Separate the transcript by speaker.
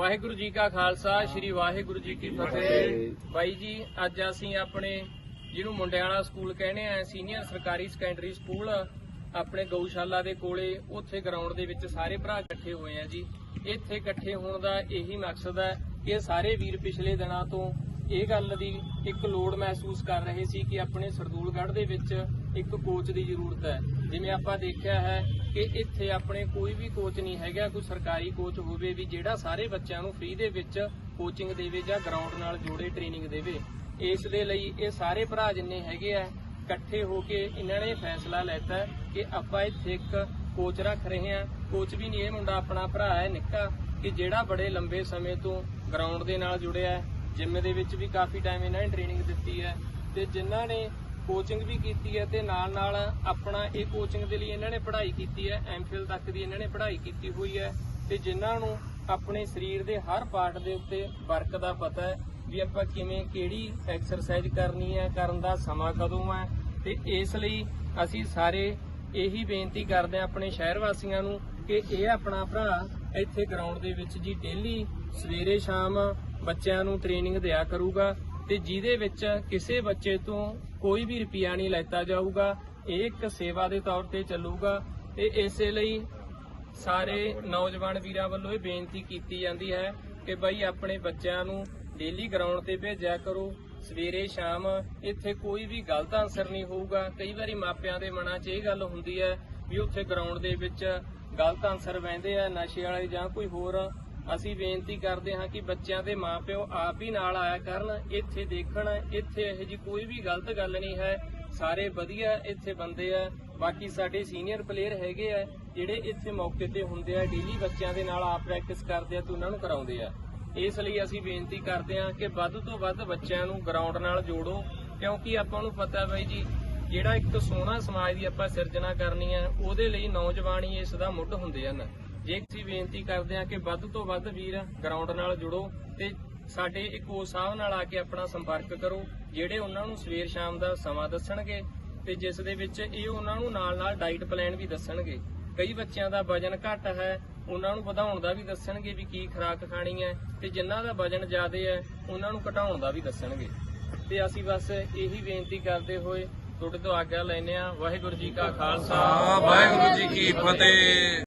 Speaker 1: ਵਾਹਿਗੁਰੂ ਜੀ ਕਾ ਖਾਲਸਾ ਸ੍ਰੀ ਵਾਹਿਗੁਰੂ ਜੀ ਕੀ ਫਤਿਹ। ਬਾਈ ਜੀ ਅੱਜ ਅਸੀਂ ਆਪਣੇ ਜਿਹਨੂੰ ਮੁੰਡਿਆਂ ਵਾਲਾ ਸਕੂਲ ਕਹਿੰਦੇ ਆ ਸੀਨੀਅਰ ਸਰਕਾਰੀ ਸੈਕੰਡਰੀ ਸਕੂਲ ਆਪਣੇ ਗਊਸ਼ਾਲਾ ਦੇ ਕੋਲੇ ਉੱਥੇ ਗਰਾਊਂਡ ਦੇ ਵਿੱਚ ਸਾਰੇ ਭਰਾ ਇਕੱਠੇ ਹੋਏ ਆ ਜੀ। ਇੱਥੇ ਇਕੱਠੇ ਹੋਣ ਦਾ ਇਹੀ ਮਕਸਦ ਹੈ ਕਿ ਸਾਰੇ ਵੀਰ ਪਿਛਲੇ ਦਿਨਾਂ ਤੋਂ ਇਹ ਗੱਲ ਦੀ ਇੱਕ ਲੋੜ ਮਹਿਸੂਸ ਕਰ ਰਹੇ ਸੀ ਕਿ ਆਪਣੇ ਸਰਦੂਲਗੜ੍ਹ ਦੇ ਵਿੱਚ ਇੱਕ ਕੋਚ ਦੀ ਜ਼ਰੂਰਤ ਹੈ। ਜਿਵੇਂ ਆਪਾਂ ਦੇਖਿਆ ਹੈ ਕਿ ਇੱਥੇ ਆਪਣੇ ਕੋਈ ਵੀ ਕੋਚ ਨਹੀਂ ਹੈਗਾ, ਕੋਈ ਸਰਕਾਰੀ ਕੋਚ ਹੋਵੇ ਵੀ ਜਿਹੜਾ ਸਾਰੇ ਬੱਚਿਆਂ ਨੂੰ ਫ੍ਰੀ ਦੇ ਵਿੱਚ ਕੋਚਿੰਗ ਦੇਵੇ ਜਾਂ ਗਰਾਊਂਡ ਨਾਲ ਜੋੜੇ ਟ੍ਰੇਨਿੰਗ ਦੇਵੇ। ਇਸ ਦੇ ਲਈ ਇਹ ਸਾਰੇ ਭਰਾ ਜਿੰਨੇ ਹੈਗੇ ਆ, ਇਕੱਠੇ ਹੋ ਕੇ ਇਹਨਾਂ ਨੇ ਫੈਸਲਾ ਲੈਤਾ ਹੈ ਕਿ ਆਪਾਂ ਇੱਥੇ ਇੱਕ ਕੋਚ ਰੱਖ ਰਹੇ ਹਾਂ। ਕੋਚ ਵੀ ਨਹੀਂ, ਇਹ ਮੁੰਡਾ ਆਪਣਾ ਭਰਾ ਹੈ ਨਿੱਕਾ, ਕਿ ਜਿਹੜਾ ਬੜੇ ਲੰਬੇ ਸਮੇਂ ਤੋਂ ਗਰਾਊਂਡ ਦੇ ਨਾਲ ਜੁੜਿਆ ਹੈ। ਜਿਮ ਦੇ ਵਿੱਚ ਵੀ ਕਾਫੀ ਟਾਈਮ ਇਹਨਾਂ ਨੇ ਟ੍ਰੇਨਿੰਗ ਦਿੱਤੀ ਹੈ ਤੇ ਜਿਨ੍ਹਾਂ ਨੇ ਕੋਚਿੰਗ ਵੀ ਕੀਤੀ ਹੈ ਤੇ ਨਾਲ ਨਾਲ ਆਪਣਾ ਇਹ ਕੋਚਿੰਗ ਦੇ ਲਈ ਇਹਨਾਂ ਨੇ ਪੜ੍ਹਾਈ ਕੀਤੀ ਹੈ ਐਮਫਿਲ ਤੱਕ ਦੀ ਇਹਨਾਂ ਨੇ ਪੜ੍ਹਾਈ ਕੀਤੀ ਹੋਈ ਹੈ ਤੇ ਜਿਨ੍ਹਾਂ ਨੂੰ ਆਪਣੇ ਸਰੀਰ ਦੇ ਹਰ ਪਾਰਟ ਦੇ ਉੱਤੇ ਵਰਕ ਦਾ ਪਤਾ ਹੈ ਵੀ ਆਪਾਂ ਕਿਵੇਂ, ਕਿਹੜੀ ਐਕਸਰਸਾਈਜ਼ ਕਰਨੀ ਹੈ, ਕਰਨ ਦਾ ਸਮਾਂ ਕਦੋਂ ਹੈ ਤੇ ਇਸ ਲਈ ਅਸੀਂ ਸਾਰੇ ਇਹੀ ਬੇਨਤੀ ਕਰਦੇ ਹਾਂ ਆਪਣੇ ਸ਼ਹਿਰ ਵਾਸੀਆਂ ਨੂੰ ਕਿ ਇਹ ਆਪਣਾ ਭਰਾ ਇੱਥੇ ਗਰਾਊਂਡ ਦੇ ਵਿੱਚ ਜੀ ਡੇਲੀ ਸਵੇਰੇ ਸ਼ਾਮ ਬੱਚਿਆਂ ਨੂੰ ਟ੍ਰੇਨਿੰਗ ਦਿਆ ਕਰੂਗਾ ਤੇ ਜਿਹਦੇ ਵਿੱਚ ਕਿਸੇ ਬੱਚੇ ਤੋਂ ਕੋਈ ਵੀ ਰੁਪਿਆ ਨਹੀਂ ਲੈਤਾ ਜਾਊਗਾ, ਇਹ ਇੱਕ ਸੇਵਾ ਦੇ ਤੌਰ ਤੇ ਚੱਲੂਗਾ ਤੇ ਇਸੇ ਲਈ ਸਾਰੇ ਨੌਜਵਾਨ ਵੀਰਾਂ ਵੱਲੋਂ ਇਹ ਬੇਨਤੀ ਕੀਤੀ ਜਾਂਦੀ ਹੈ ਕਿ ਬਈ ਆਪਣੇ ਬੱਚਿਆਂ ਨੂੰ ਡੇਲੀ ਗਰਾਊਂਡ ਤੇ ਭੇਜਿਆ ਕਰੋ। ਸਵੇਰੇ, ਸ਼ਾਮ ਇੱਥੇ ਕੋਈ ਵੀ ਗਲਤ ਆਨਸਰ ਨਹੀਂ ਹੋਊਗਾ। ਕਈ ਵਾਰੀ ਮਾਪਿਆਂ ਦੇ ਮਨਾਂ 'ਚ ਇਹ ਗੱਲ ਹੁੰਦੀ ਹੈ ਵੀ ਉੱਥੇ ਗਰਾਊਂਡ ਦੇ ਵਿੱਚ ਗਲਤ ਆਨਸਰ ਵਹਿੰਦੇ ਆ, ਨਸ਼ੇ ਵਾਲੇ ਜਾਂ ਕੋਈ ਹੋਰ ਅਸੀਂ ਬੇਨਤੀ ਕਰਦੇ ਹਾਂ ਕਿ ਬੱਚਿਆਂ ਦੇ ਮਾਪਿਓ ਆਪ ਹੀ ਨਾਲ ਆਇਆ ਕਰਨ, ਇੱਥੇ ਦੇਖਣ, ਇੱਥੇ ਇਹ ਜੀ ਕੋਈ ਵੀ ਗਲਤ ਗੱਲ ਨਹੀਂ ਹੈ। ਸਾਰੇ ਵਧੀਆ ਇੱਥੇ ਬੰਦੇ ਆ। ਬਾਕੀ ਸਾਡੇ ਸੀਨੀਅਰ ਪਲੇਅਰ ਹੈਗੇ ਆ, ਜਿਹੜੇ ਇੱਥੇ ਮੌਕੇ ਤੇ ਹੁੰਦੇ ਆ ਡੇਲੀ ਬੱਚਿਆਂ ਦੇ ਨਾਲ ਆਪ ਪ੍ਰੈਕਟਿਸ ਕਰਦੇ ਆ ਤੇ ਉਹਨਾਂ ਨੂੰ ਕਰਾਉਂਦੇ ਆ। ਇਸ ਲਈ ਅਸੀਂ ਬੇਨਤੀ ਕਰਦੇ ਹਾਂ ਕਿ ਵੱਧ ਤੋਂ ਵੱਧ ਬੱਚਿਆਂ ਨੂੰ ਗਰਾਊਂਡ ਨਾਲ ਜੋੜੋ, ਕਿਉਂਕਿ ਆਪਾਂ ਨੂੰ ਪਤਾ ਬਾਈ ਜੀ, ਜਿਹੜਾ ਇੱਕ ਸੋਹਣਾ ਸਮਾਜ ਦੀ ਆਪਾਂ ਸਿਰਜਣਾ ਕਰਨੀ ਹੈ ਉਹਦੇ ਲਈ ਨੌਜਵਾਨ ਹੀ ਇਸ ਦਾ ਮੁੱਢ ਹੁੰਦੇ ਹਨ। ਜੇ ਅਸੀਂ ਬੇਨਤੀ ਕਰਦੇ ਹਾਂ ਕਿ ਵੱਧ ਤੋਂ ਵੱਧ ਵੀਰ ਗਰਾਊਂਡ ਨਾਲ ਜੁੜੋ ਤੇ ਸਾਡੇ ਇੱਕ ਸਾਹਿਬ ਨਾਲ ਆ ਕੇ ਆਪਣਾ ਸੰਪਰਕ ਕਰੋ, ਜਿਹੜੇ ਉਹਨਾਂ ਨੂੰ ਸਵੇਰ ਸ਼ਾਮ ਦਾ ਸਮਾਂ ਦੱਸਣਗੇ ਤੇ ਜਿਸ ਦੇ ਵਿੱਚ ਇਹ ਉਹਨਾਂ ਨੂੰ ਨਾਲ ਨਾਲ ਡਾਈਟ ਪਲਾਨ ਵੀ ਦੱਸਣਗੇ। ਕਈ ਬੱਚਿਆਂ ਦਾ ਵਜਨ ਘੱਟ ਹੈ, ਉਹਨਾਂ ਨੂੰ ਵਧਾਉਣ ਦਾ ਵੀ ਦੱਸਣਗੇ ਵੀ ਕੀ ਖੁਰਾਕ ਖਾਣੀ ਹੈ ਤੇ ਜਿਨ੍ਹਾਂ ਦਾ ਵਜਨ ਜ਼ਿਆਦਾ ਹੈ, ਉਹਨਾਂ ਨੂੰ ਘਟਾਉਣ ਦਾ ਵੀ ਦੱਸਣਗੇ। ਤੇ ਅਸੀਂ ਬਸ ਇਹੀ ਬੇਨਤੀ ਕਰਦੇ ਹੋਏ ਤੁਹਾਡੇ ਤੋਂ ਆਗਿਆ ਲੈਨੇ ਆ ਵਾਹਿਗੁਰੂ ਜੀ ਕਾ ਖਾਲਸਾ।
Speaker 2: ਵਾਹਿਗੁਰੂ ਜੀ ਕੀ ਫਤਿਹ।